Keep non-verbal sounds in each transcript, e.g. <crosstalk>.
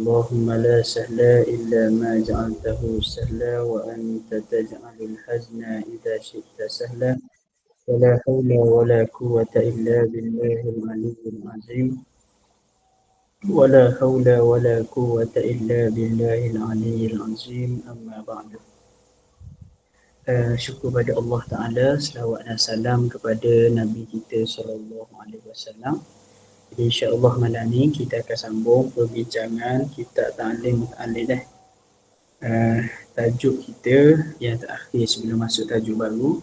اللهم لا سهل إلا ما جعلته سهلا وأنت تجعل الحزن إذا شئت سهلا ولا حول ولا قوة إلا بالله العلي العظيم ولا حول ولا قوة إلا بالله العلي العظيم أما بعد Uh, syukur pada Allah Taala selawat dan salam kepada Nabi kita sallallahu alaihi wasallam. Insya-Allah malam ni kita akan sambung perbincangan kita ta'lim muta'allil dah. Uh, tajuk kita yang terakhir sebelum masuk tajuk baru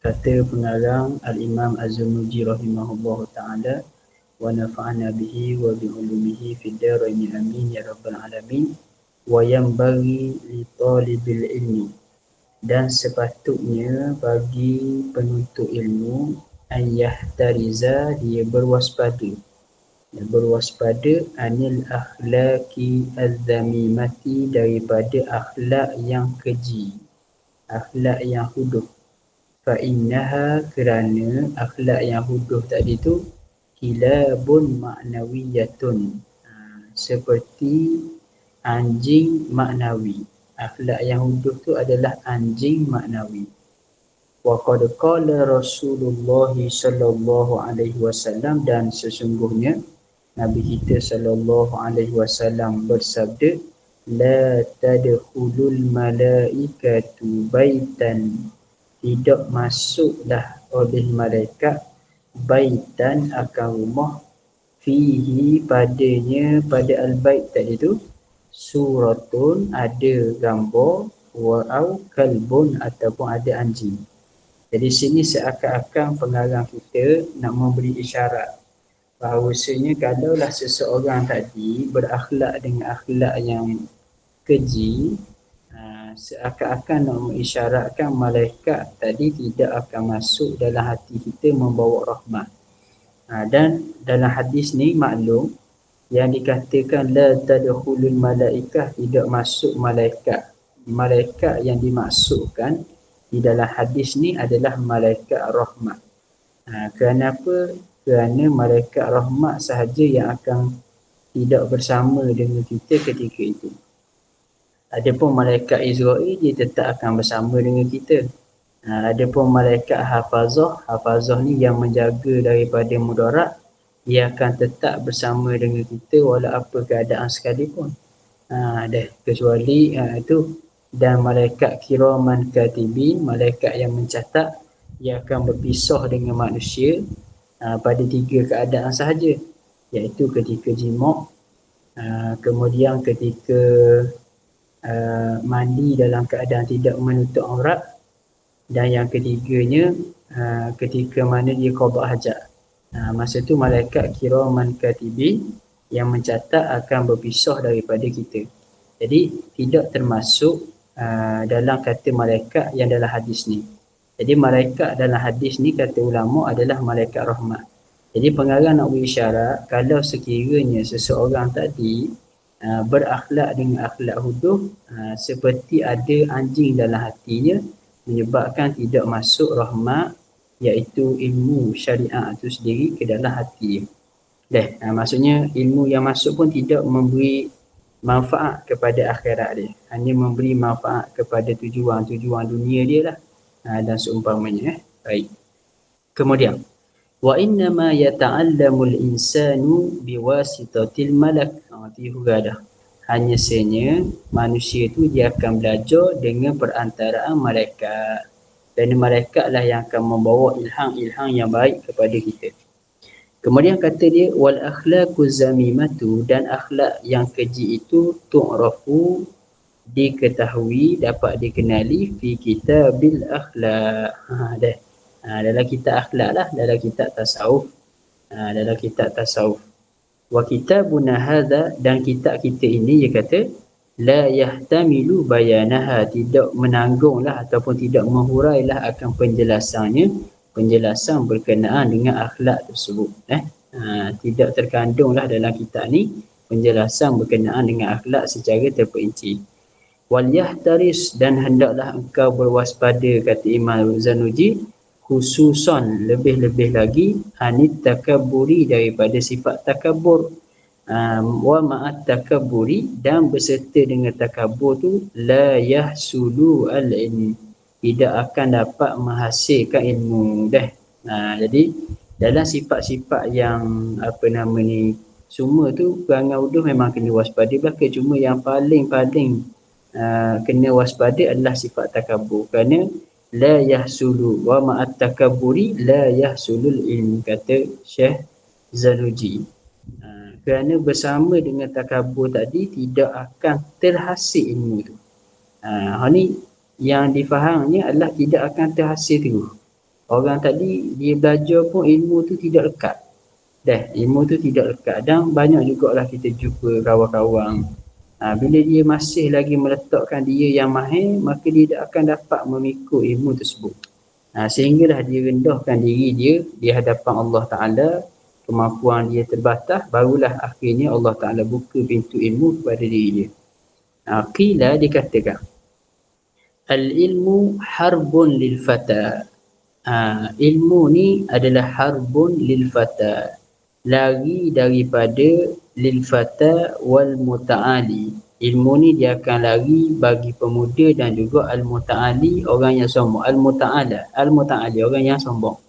kata pengarang Al-Imam Az-Zunuji rahimahullah ta'ala wa nafa'ana bihi wa bi'ulumihi fid darain amin ya rabbal alamin wa yanbaghi li talibil ilmi dan sepatutnya bagi penuntut ilmu ayah tariza dia berwaspada. Dia berwaspada anil akhlaki az-zamimati daripada akhlak yang keji akhlak yang huduh. Fa innaha kerana akhlak yang huduh tadi tu kilabun maknawiyatun. Ha, seperti anjing maknawi. Akhlak yang huduh tu adalah anjing maknawi. Wa qad qala Rasulullah sallallahu alaihi wasallam dan sesungguhnya Nabi kita sallallahu alaihi wasallam bersabda la tadkhulul malaikatu baitan tidak masuklah oleh malaikat baitan akan rumah fihi padanya pada al-bait tadi tu suratun ada gambar wa'au kalbun ataupun ada anjing. Jadi sini seakan-akan pengarang kita nak memberi isyarat bahawasanya kalaulah seseorang tadi berakhlak dengan akhlak yang keji ha, seakan-akan nak mengisyaratkan malaikat tadi tidak akan masuk dalam hati kita membawa rahmat. Ha, dan dalam hadis ni maklum yang dikatakan la tadkhulul malaikah tidak masuk malaikat. Malaikat yang dimaksudkan di dalam hadis ni adalah malaikat rahmat. Ha, kenapa? Kerana malaikat rahmat sahaja yang akan tidak bersama dengan kita ketika itu. Adapun malaikat Israel dia tetap akan bersama dengan kita. Ha, adapun malaikat hafazah, hafazah ni yang menjaga daripada mudarat, ia akan tetap bersama dengan kita walau apa keadaan sekalipun. Ha, dah kecuali ha, itu dan malaikat kiraman katibin, malaikat yang mencatat ia akan berpisah dengan manusia ha, pada tiga keadaan sahaja iaitu ketika jimak, ha, kemudian ketika uh, mandi dalam keadaan tidak menutup aurat dan yang ketiganya uh, ketika mana dia qada hajat Ha, masa tu malaikat kiraman katibi yang mencatat akan berpisah daripada kita. Jadi tidak termasuk uh, dalam kata malaikat yang dalam hadis ni. Jadi malaikat dalam hadis ni kata ulama adalah malaikat rahmat. Jadi pengarang nak berisyarat kalau sekiranya seseorang tadi uh, berakhlak dengan akhlak huduh uh, seperti ada anjing dalam hatinya menyebabkan tidak masuk rahmat iaitu ilmu syariat itu sendiri ke dalam hati. Deh, ha, maksudnya ilmu yang masuk pun tidak memberi manfaat kepada akhirat dia. Hanya memberi manfaat kepada tujuan-tujuan dunia dia lah. Ha, dan seumpamanya. Eh. Baik. Kemudian. Wa inna ma yata'allamul insanu biwasitatil malak. Ha, itu dah. Hanya senyap manusia itu dia akan belajar dengan perantaraan malaikat dan malaikat lah yang akan membawa ilham-ilham yang baik kepada kita. Kemudian kata dia wal akhlaqu zamimatu dan akhlak yang keji itu tu'rafu diketahui dapat dikenali fi kitabil akhlaq. Ha dah. Ha, dalam kitab akhlak lah dalam kitab tasawuf. Ha, dalam kitab tasawuf. Wa kitabuna hadha dan kitab kita ini dia kata la yahtamilu bayanaha tidak menanggunglah ataupun tidak menghurailah akan penjelasannya penjelasan berkenaan dengan akhlak tersebut eh? Ha, tidak terkandunglah dalam kitab ni penjelasan berkenaan dengan akhlak secara terperinci. Wal yahtaris dan hendaklah engkau berwaspada kata Imam Zanuji khususan lebih-lebih lagi anit takaburi daripada sifat takabur um, wa ma'at takabburi dan berserta dengan takabur tu la yahsulu al ilmi tidak akan dapat menghasilkan ilmu. Dah. Ha, jadi dalam sifat-sifat yang apa nama ni semua tu perangai wudu memang kena waspada. Belaka cuma yang paling-paling uh, kena waspada adalah sifat takabur kerana la yahsulu wa ma'at takabburi la yahsulul ilmi kata Syekh Zanuji kerana bersama dengan takabur tadi tidak akan terhasil ilmu tu. Ha, ni yang difahamnya adalah tidak akan terhasil tu. Orang tadi dia belajar pun ilmu tu tidak lekat. Dah, ilmu tu tidak lekat. Dan banyak juga lah kita jumpa kawan-kawan. Ha, bila dia masih lagi meletakkan dia yang mahir, maka dia tidak akan dapat memikul ilmu tersebut. Ha, sehinggalah dia rendahkan diri dia di hadapan Allah Ta'ala kemampuan dia terbatas barulah akhirnya Allah Taala buka pintu ilmu kepada diri dia. Qila dikatakan al ilmu harbun lil fata. Ha, ilmu ni adalah harbun lil fata. Lari daripada lil fata wal mutaali. Ilmu ni dia akan lari bagi pemuda dan juga al mutaali orang yang sombong. Al mutaala, al mutaali orang yang sombong.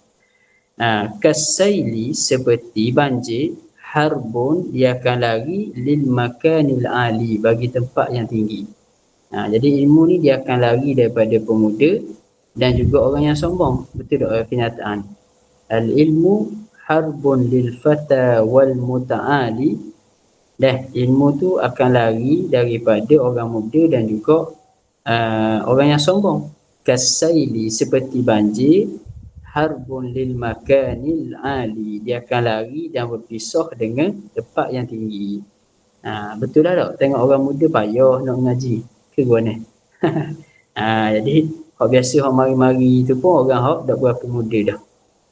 Ha, kasaili seperti banjir harbun dia akan lari lil makanil ali bagi tempat yang tinggi. Ha, jadi ilmu ni dia akan lari daripada pemuda dan juga orang yang sombong. Betul tak kenyataan? Al ilmu harbun lil fata wal muta'ali dah ilmu tu akan lari daripada orang muda dan juga uh, orang yang sombong. Kasaili seperti banjir harbun lil makanil ali dia akan lari dan berpisah dengan tempat yang tinggi ha, betul lah tak tengok orang muda payah nak mengaji ke gua ni ha, jadi kalau biasa orang mari-mari tu pun orang hok dah berapa muda dah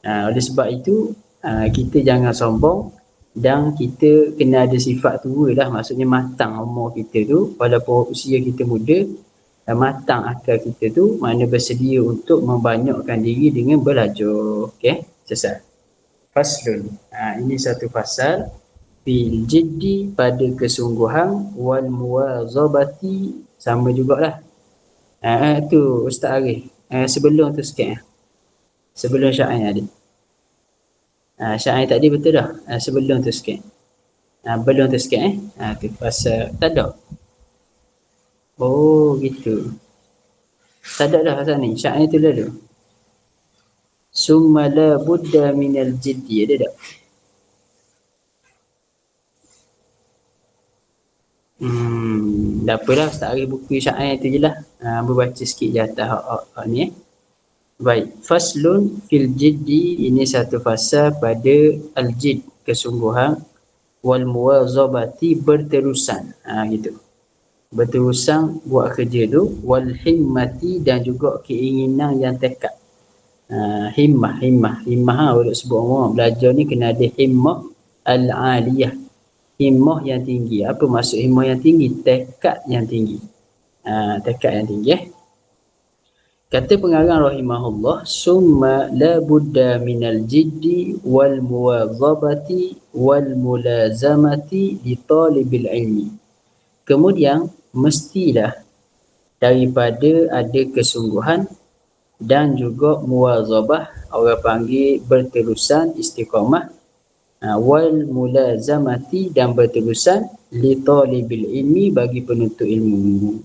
ha, oleh sebab itu ha, kita jangan sombong dan kita kena ada sifat tua lah maksudnya matang umur kita tu walaupun usia kita muda dan matang akal kita tu mana bersedia untuk membanyakkan diri dengan belajar. Okey, selesai. Faslun. Ha, ini satu fasal bil jiddi pada kesungguhan wal muwazabati sama jugalah. Ha, tu Ustaz Arif. Ha, sebelum tu sikit. Ha. Sebelum syair tadi. Ha, syair tadi betul dah. Ha, sebelum tu sikit. Ha, belum tu sikit eh. Ha, tu pasal tak ada. Oh gitu. Tak ada dah pasal ni. Syak ni tu lalu. Summa la buddha minal jiddi. Ada tak? Dah apalah Ustaz Ari buku syair tu je lah. Ha, berbaca sikit je atas hak, hak, hak ni eh. Baik. Faslun fil jiddi ini satu fasa pada al-jid kesungguhan wal muwazabati berterusan. Ha, gitu berterusan buat kerja tu wal himmati dan juga keinginan yang tekad uh, himmah himmah himmah ha sebut orang belajar ni kena ada himmah al aliyah himmah yang tinggi. Apa maksud himmah yang tinggi? Tekad yang tinggi. Uh, tekad yang tinggi eh? Kata pengarang rahimahullah summa la budda minal jiddi wal muwazabati wal mulazamati li talibil ilmi. Kemudian mestilah daripada ada kesungguhan dan juga muwazabah orang panggil berterusan istiqamah ha, wal mulazamati dan berterusan li talibil ilmi bagi penuntut ilmu.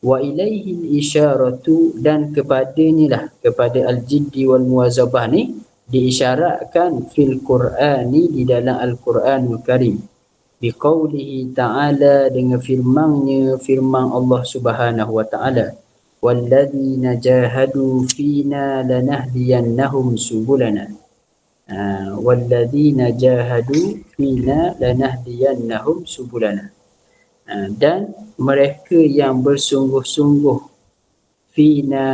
Wa ilaihi isyaratu dan kepadanya lah kepada al jiddi wal muwazabah ni diisyaratkan fil qur'ani di dalam al quranul karim biqaulihi ta'ala dengan firman-Nya firman Allah Subhanahu wa taala. Walladzina jahadu fina lanahdiyannahum subulana jahadu fina lanahdiyannahum subulana uh, dan mereka yang bersungguh-sungguh fina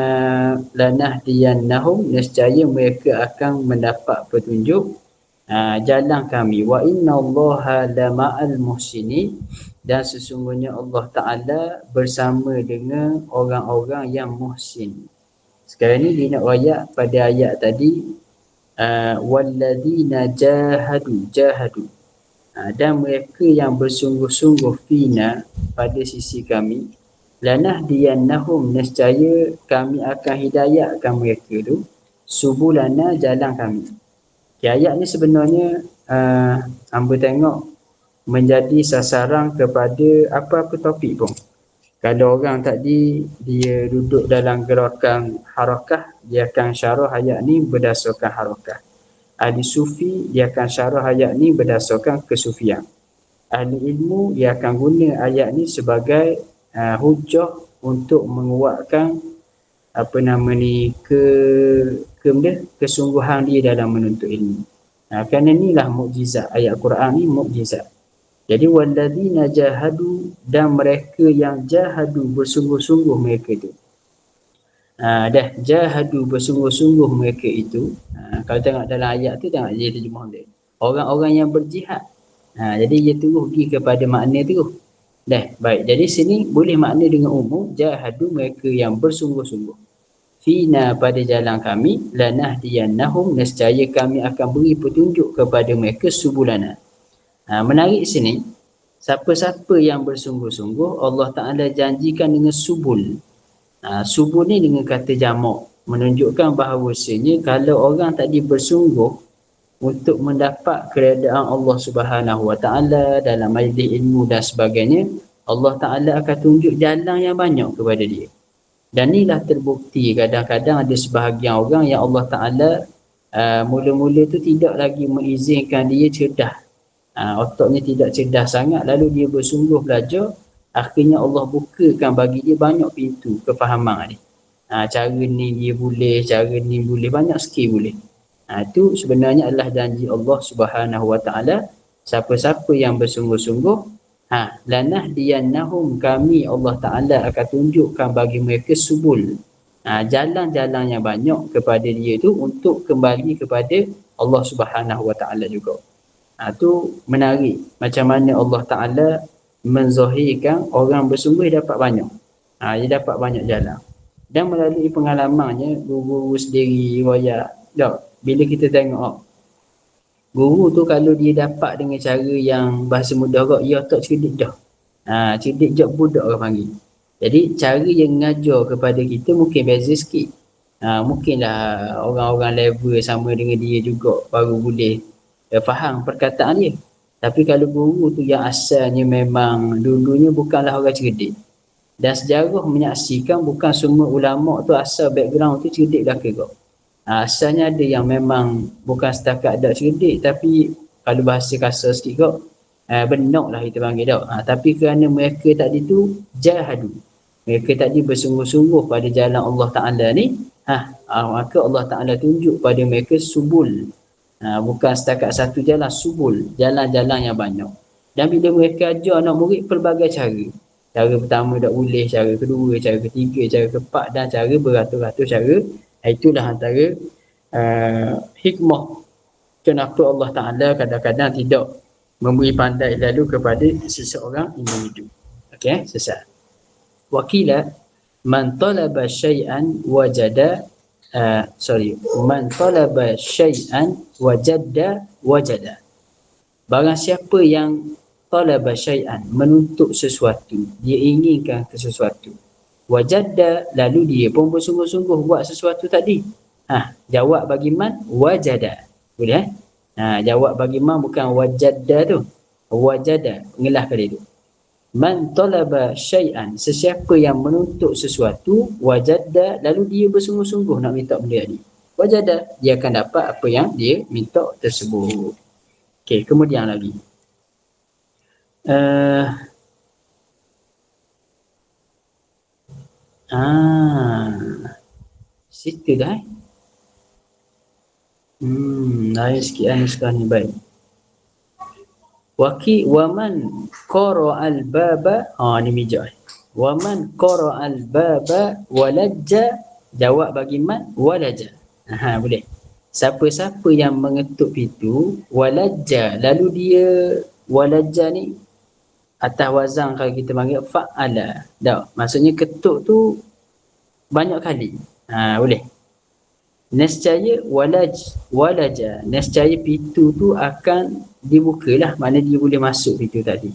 lanahdiyannahum nescaya mereka akan mendapat petunjuk ha, jalan kami wa inna allaha la ma'al muhsinin dan sesungguhnya Allah Taala bersama dengan orang-orang yang muhsin. Sekarang ni dia nak ayat pada ayat tadi uh, walladzina jahadu jahadu. ha, dan mereka yang bersungguh-sungguh fina pada sisi kami lanah diyannahum nescaya kami akan hidayahkan mereka tu subulana jalan kami okay, ayat ni sebenarnya uh, hamba tengok menjadi sasaran kepada apa-apa topik pun kalau orang tadi dia duduk dalam gerakan harakah dia akan syarah ayat ni berdasarkan harakah ahli sufi dia akan syarah ayat ni berdasarkan kesufian ahli ilmu dia akan guna ayat ni sebagai uh, hujah untuk menguatkan apa nama ni ke ke benda kesungguhan dia dalam menuntut ilmu. Ha, kerana inilah mukjizat ayat Quran ni mukjizat. Jadi walladzina jahadu dan mereka yang jahadu bersungguh-sungguh mereka itu. Ha, dah jahadu bersungguh-sungguh mereka itu. Ha, kalau tengok dalam ayat tu tengok dia terjemah dia. Orang-orang yang berjihad. Ha, jadi dia terus pergi kepada makna tu. Dah, baik. Jadi sini boleh makna dengan umum jahadu mereka yang bersungguh-sungguh. Fina pada jalan kami lanah diyannahum nescaya kami akan beri petunjuk kepada mereka subulana. Ha, menarik sini siapa-siapa yang bersungguh-sungguh Allah Taala janjikan dengan subul. Ha, subul ni dengan kata jamak menunjukkan bahawasanya kalau orang tadi bersungguh untuk mendapat keredaan Allah Subhanahu Wa Taala dalam majlis ilmu dan sebagainya Allah Taala akan tunjuk jalan yang banyak kepada dia dan inilah terbukti kadang-kadang ada sebahagian orang yang Allah Taala uh, mula-mula tu tidak lagi mengizinkan dia cerdas uh, otaknya tidak cerdas sangat lalu dia bersungguh belajar akhirnya Allah bukakan bagi dia banyak pintu kefahaman dia uh, cara ni dia boleh cara ni boleh banyak skill boleh Ha, itu sebenarnya adalah janji Allah Subhanahu Wa Taala. Siapa-siapa yang bersungguh-sungguh, ha, lanah diyannahum kami Allah Taala akan tunjukkan bagi mereka subul. Ha, jalan-jalan yang banyak kepada dia itu untuk kembali kepada Allah Subhanahu Wa Taala juga. Ha, itu menarik macam mana Allah Taala menzahirkan orang bersungguh dapat banyak. Ha, dia dapat banyak jalan. Dan melalui pengalamannya, guru-guru sendiri, riwayat, tak, bila kita tengok guru tu kalau dia dapat dengan cara yang bahasa mudah kok ya tak cerdik dah ha, cerdik jok budak orang panggil jadi cara yang ngajar kepada kita mungkin beza sikit ha, mungkinlah orang-orang level sama dengan dia juga baru boleh uh, faham perkataan dia tapi kalau guru tu yang asalnya memang dulunya bukanlah orang cerdik dan sejarah menyaksikan bukan semua ulama tu asal background tu cerdik belaka kok Ha, asalnya ada yang memang bukan setakat ada cerdik tapi kalau bahasa kasar sikit kok uh, benok lah kita panggil tak. Ha, tapi kerana mereka tadi tu jahadu. Mereka tadi bersungguh-sungguh pada jalan Allah Ta'ala ni. Ha, ha, maka Allah Ta'ala tunjuk pada mereka subul. Ha, bukan setakat satu jalan, subul. Jalan-jalan yang banyak. Dan bila mereka ajar anak murid pelbagai cara. Cara pertama tak boleh, cara kedua, cara ketiga, cara keempat dan cara beratus-ratus cara Itulah antara uh, hikmah kenapa Allah Ta'ala kadang-kadang tidak memberi pandai lalu kepada seseorang individu. Okey, sesat. Wakila man talaba syai'an wajada uh, sorry, man talaba syai'an wajada wajada. Barang siapa yang talaba syai'an menuntut sesuatu, dia inginkan sesuatu wajada lalu dia pun bersungguh-sungguh buat sesuatu tadi. Ha jawab bagi man wajada. Boleh eh? Ha jawab bagi man bukan wajada tu. Wajada ngelah kali tu man talaba syai'an sesiapa yang menuntut sesuatu wajada lalu dia bersungguh-sungguh nak minta benda ni wajada dia akan dapat apa yang dia minta tersebut okey kemudian lagi uh, Ah. Situ dah eh. Hmm, lain sikit lah sekarang ni baik. Waki waman qara al baba ha ni mijah. Waman qara al baba walajja jawab bagi man walajja. Ha boleh. Siapa-siapa yang mengetuk pintu walajja lalu dia walajja ni atas wazan kalau kita panggil fa'ala. Tak, maksudnya ketuk tu banyak kali. Ha, boleh. Nescaya walaj walaja. Nescaya pintu tu akan dibukalah mana dia boleh masuk pintu tadi.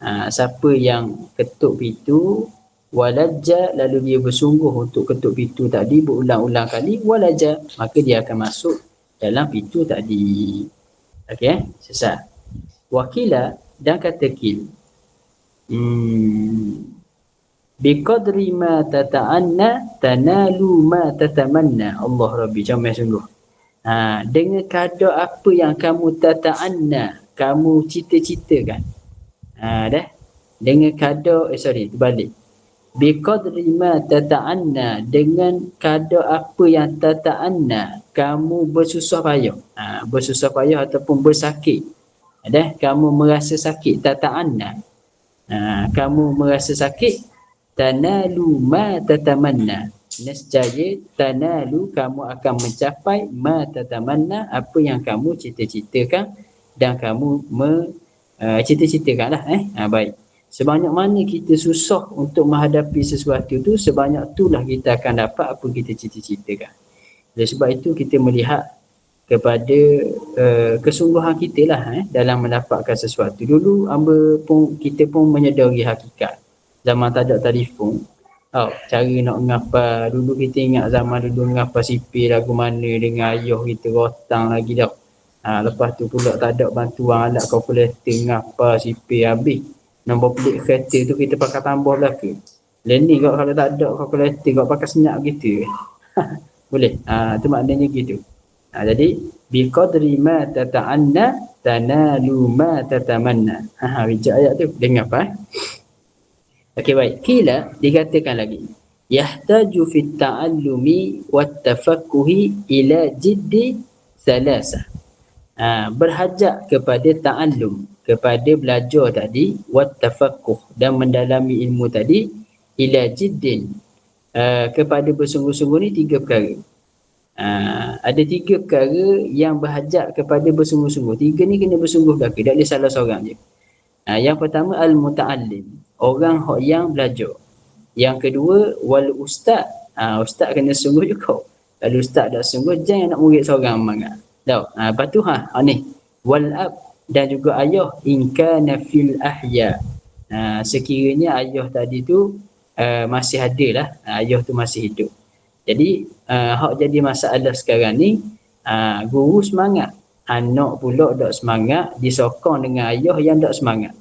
Ha, siapa yang ketuk pintu walaja lalu dia bersungguh untuk ketuk pintu tadi berulang-ulang kali walaja maka dia akan masuk dalam pintu tadi. Okey sesat. Wakila dan kata kil. Hmm biqadri ma tata'anna tanalu ma tatamanna. Allah Rabbi comel sungguh. Ha dengan kadar apa yang kamu tata'anna kamu cita-citakan. Ha dah. Dengan kadar eh sorry terbalik. Biqadri ma tata'anna dengan kadar apa yang tata'anna kamu bersusah payah. Ha bersusah payah ataupun bersakit. Dah kamu merasa sakit tata'anna. Ha kamu merasa sakit tanalu ma tatamanna. Nescaya tanalu kamu akan mencapai ma tatamanna apa yang kamu cita-citakan dan kamu me, uh, cita-citakanlah eh? Ha, baik. Sebanyak mana kita susah untuk menghadapi sesuatu tu sebanyak itulah kita akan dapat apa kita cita-citakan. Oleh sebab itu kita melihat kepada uh, kesungguhan kita lah eh, dalam mendapatkan sesuatu. Dulu amba pun kita pun menyedari hakikat zaman tak ada telefon Oh, cara nak ngapa dulu kita ingat zaman dulu ngapa sipir lagu mana dengan ayah kita rotang lagi dah. Ha, lepas tu pula tak ada bantuan alat kalkulator ngapa sipir habis. Nombor pelik kereta tu kita pakai tambah belaka. Lain ni kau kalau tak ada kalkulator kau pakai senyap gitu. <laughs> Boleh. Ha, tu maknanya gitu. Ha, jadi bi qadri ma tata'anna tanalu ma tatamanna. Ha, ha ayat tu dengar apa? Eh? Okey baik. Kila dikatakan lagi. Yahtaju fi ta'allumi wa tafakkuhi ila jiddi salasa. Ha, berhajat kepada ta'allum. Kepada belajar tadi. Wa tafakkuh. Dan mendalami ilmu tadi. Ila jiddin. Uh, kepada bersungguh-sungguh ni tiga perkara. Uh, ada tiga perkara yang berhajat kepada bersungguh-sungguh. Tiga ni kena bersungguh belaka. Tak boleh salah seorang je. Uh, yang pertama al-muta'allim orang yang belajar. Yang kedua wal ustaz. Ha, ustaz kena sungguh juga. Kalau ustaz dah sungguh jangan nak murid seorang mangga. Tahu? Ha, lepas tu ha, ha ni wal ab dan juga ayah in kana fil ahya. Ha, sekiranya ayah tadi tu uh, masih ada lah. Ha, ayah tu masih hidup. Jadi uh, hak jadi masalah sekarang ni uh, guru semangat anak pula tak semangat disokong dengan ayah yang tak semangat.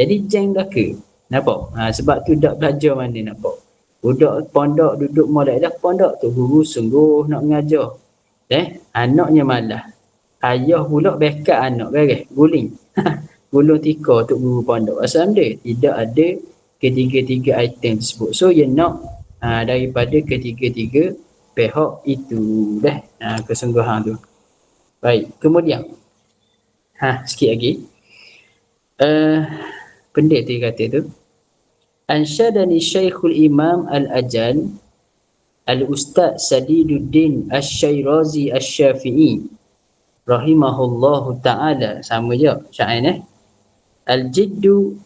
Jadi jeng dah ke? Nampak? Ha, sebab tu dak belajar mana nampak. Budak pondok duduk molek dah pondok tu guru sungguh nak mengajar. Eh, anaknya malah. Ayah pula bekat anak beres, guling. <laughs> Gulung tika untuk guru pondok. Asal dia tidak ada ketiga-tiga item tersebut. So you nak ha, daripada ketiga-tiga pihak itu dah ha, kesungguhan tu. Baik, kemudian ha sikit lagi. Uh, pendek tu kata tu ansyadani syekhul imam al-ajal al-ustaz sadiduddin asy-syairazi asy-syafi'i rahimahullahu ta'ala. Sama je syair eh? Al-jiddu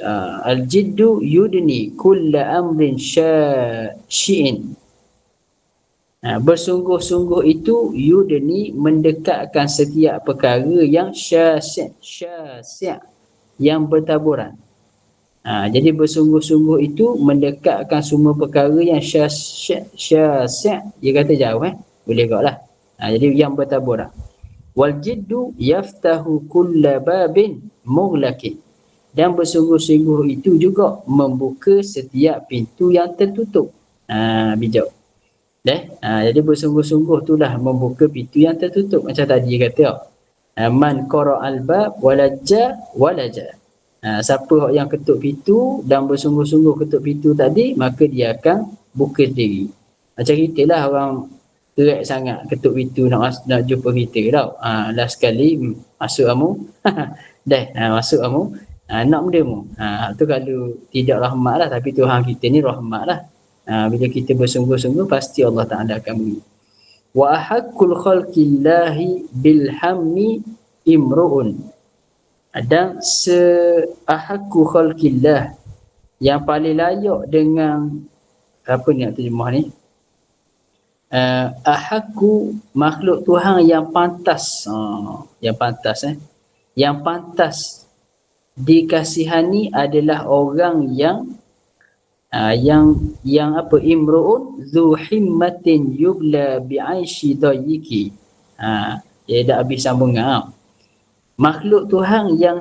uh, al-jiddu yudni kulla amrin syi'in Ha, bersungguh-sungguh itu yudni mendekatkan setiap perkara yang syasy' yang bertaburan. Ha, jadi bersungguh-sungguh itu mendekatkan semua perkara yang syasy' dia kata jauh eh. Boleh kau lah. Ha, jadi yang bertaburan. Wal jiddu yaftahu kulla babin mughlaqin. Dan bersungguh-sungguh itu juga membuka setiap pintu yang tertutup. Ha, bijak. Eh? Ha, jadi bersungguh-sungguh itulah membuka pintu yang tertutup. Macam tadi kata. Oh man qara albab walaja walaja ha, siapa yang ketuk pintu dan bersungguh-sungguh ketuk pintu tadi maka dia akan buka sendiri macam kita lah orang gerak sangat ketuk pintu nak nak jumpa kita tau. Ha, last sekali hmm, masuk kamu. <laughs> Dah ha, masuk kamu. Ha, nak benda mu. Ha, tu kalau tidak rahmat lah tapi Tuhan kita ni rahmat lah. Ha, bila kita bersungguh-sungguh pasti Allah Ta'ala akan beri. Wa ahakul khalqillahi bil hammi imruun dan se ahakku khalqillah yang paling layak dengan apa ni terjemah ni? Uh, ahakku makhluk Tuhan yang pantas. Uh, yang pantas eh. Yang pantas dikasihani adalah orang yang uh, yang yang apa? Imruun zu himmatin yubla bi'aishi dayyiki ha dia dah habis sambungan makhluk Tuhan yang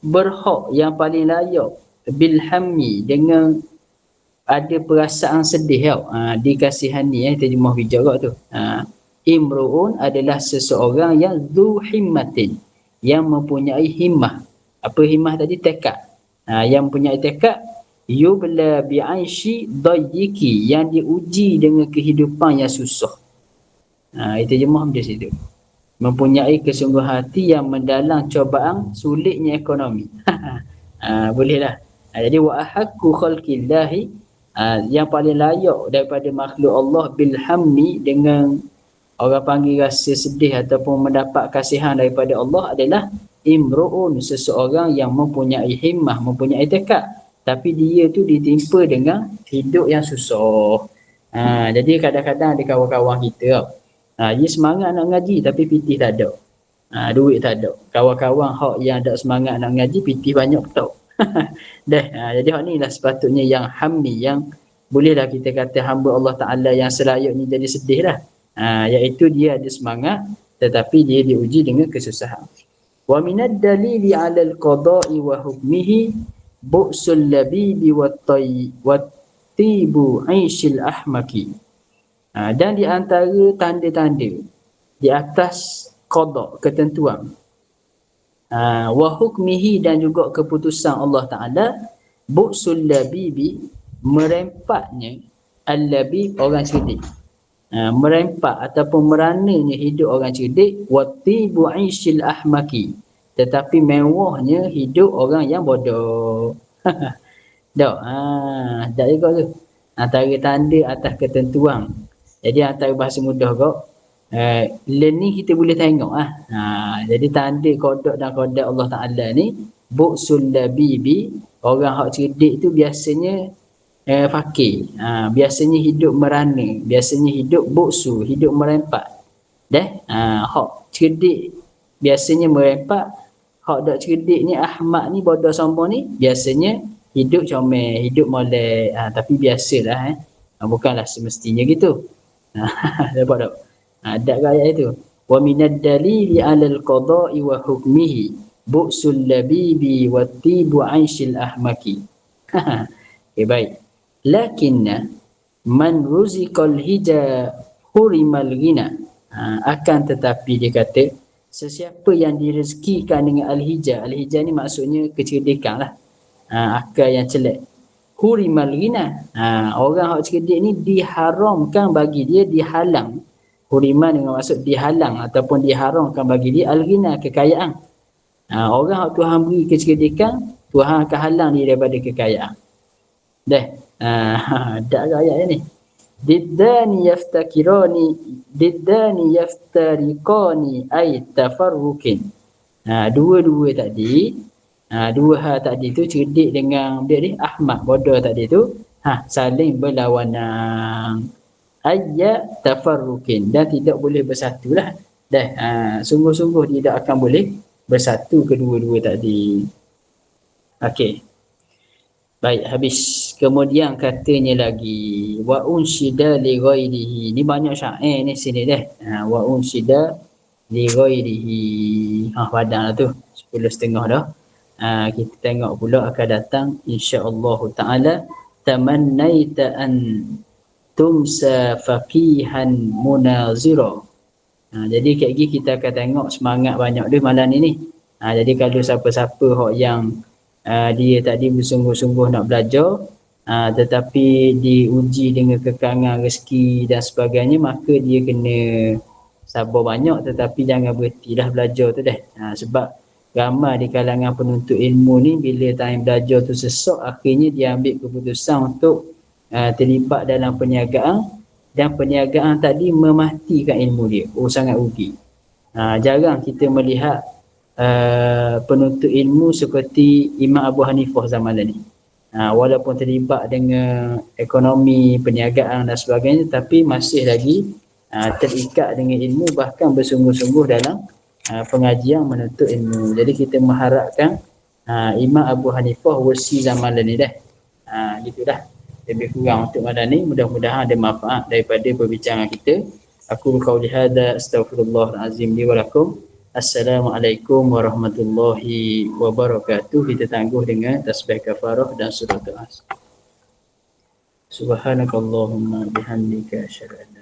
berhak yang paling layak bilhammi dengan ada perasaan sedih tau ha, dikasihani eh terjemah bijak tu. Ha, imruun adalah seseorang yang zu himmatin yang mempunyai himmah. Apa himmah tadi? Tekad. Ha, yang mempunyai tekad yubla bi'aishi dayyiki yang diuji dengan kehidupan yang susah. Ha, itu terjemah di situ mempunyai kesungguh hati yang mendalam cobaan sulitnya ekonomi. <laughs> Ha, bolehlah. Ha, jadi wa ahakku khalqillahi uh, yang paling layak daripada makhluk Allah bilhammi dengan orang panggil rasa sedih ataupun mendapat kasihan daripada Allah adalah imruun seseorang yang mempunyai himmah mempunyai tekad. Tapi dia tu ditimpa dengan hidup yang susah. Ha, jadi kadang-kadang ada kawan-kawan kita ha, dia semangat nak ngaji tapi pitih tak ada ha, duit tak ada kawan-kawan hak yang ada semangat nak ngaji pitih banyak betul <laughs> Dah, ha, jadi hak ni lah sepatutnya yang hammi yang bolehlah kita kata hamba Allah Taala yang selayaknya jadi sedih lah. Ha, iaitu dia ada semangat tetapi dia diuji dengan kesusahan. Wa minad dalili 'ala al-qada'i wa hukmihi bu'sul labibi wa tibu 'aishil ahmaki. Ha, dan di antara tanda-tanda di atas qada ketentuan uh, wa hukmihi dan juga keputusan Allah Taala bu'sul labibi merempatnya al-labib orang cerdik. Uh, merempat ataupun merananya hidup orang cerdik wa tibu aishil ahmaki tetapi mewahnya hidup orang yang bodoh. Dak ah dak juga tu. Antara tanda atas ketentuan jadi antara bahasa mudah kau uh, learning kita boleh tengok ah. Ha, jadi tanda kodok dan kodok Allah Taala ni bu'sul labibi orang hak cerdik tu biasanya eh, fakir. Ha, biasanya hidup merana, biasanya hidup bu'su, hidup merempat. Deh, ha, hak cerdik biasanya merempat, hak dak cerdik ni Ahmad ni bodoh sombong ni biasanya hidup comel, hidup molek. Ha, tapi biasalah eh. Ha, bukanlah semestinya gitu. <laughs> Ha, dapat tak? ada ha, ayat itu? Wa minad dalili alal qada'i wa hukmihi bu'sul labibi wa tibu aishil ahmaki. Okay, <laughs> baik. Lakinna man ruziqal hija hurimal ghina. Ha, akan tetapi dia kata sesiapa yang direzekikan dengan al-hija al-hija ni maksudnya kecerdikan lah ha, akal yang celak hurimal ghina ha, orang hak cerdik ni diharamkan bagi dia dihalang huriman dengan maksud dihalang ataupun diharamkan bagi dia al-ghina kekayaan. Ha, orang yang Tuhan beri kecerdikan, Tuhan akan halang dia daripada kekayaan. Dah. Ha, <laughs> ada ayat ni. Diddani yaftakirani diddani yaftariqani ay tafarrukin. Ha, dua-dua tadi ha, dua hal tadi tu cerdik dengan dia ni Ahmad bodoh tadi tu. Ha, saling berlawanan. Ayya tafarrukin. Dan tidak boleh bersatu lah. Dah ha, sungguh-sungguh tidak akan boleh bersatu kedua-dua tadi. Okey. Baik habis. Kemudian katanya lagi wa unshida li ghairihi. Ni banyak syair ni sini dah ha, wa unshida li ghairihi. Ha padanglah tu. 10 setengah dah ha, kita tengok pula akan datang insya-Allah taala tamannaita an tumsa faqihan munazira. Ha, jadi gini kita akan tengok semangat banyak dia malam ni Ha, jadi kalau siapa-siapa hok yang uh, dia tadi bersungguh-sungguh nak belajar uh, tetapi diuji dengan kekangan rezeki dan sebagainya maka dia kena sabar banyak tetapi jangan berhenti dah belajar tu dah. Ha, sebab ramai di kalangan penuntut ilmu ni bila time belajar tu sesak akhirnya dia ambil keputusan untuk uh, terlibat dalam perniagaan dan perniagaan tadi mematikan ilmu dia. Oh sangat rugi. Uh, jarang kita melihat uh, penuntut ilmu seperti Imam Abu Hanifah zaman ni. ha, walaupun terlibat dengan ekonomi perniagaan dan sebagainya tapi masih lagi ha, terikat dengan ilmu bahkan bersungguh-sungguh dalam ha, pengajian menuntut ilmu. Jadi kita mengharapkan ha, Imam Abu Hanifah wasi zaman ni dah. Ha, gitu dah. Lebih kurang untuk malam ni. Mudah-mudahan ada manfaat daripada perbincangan kita. Aku qauli hada. Astaghfirullahalazim li wa lakum. Assalamualaikum warahmatullahi wabarakatuh. Kita tangguh dengan tasbih kafarah dan surah doa. Subhanakallahumma bihamdika asyhadu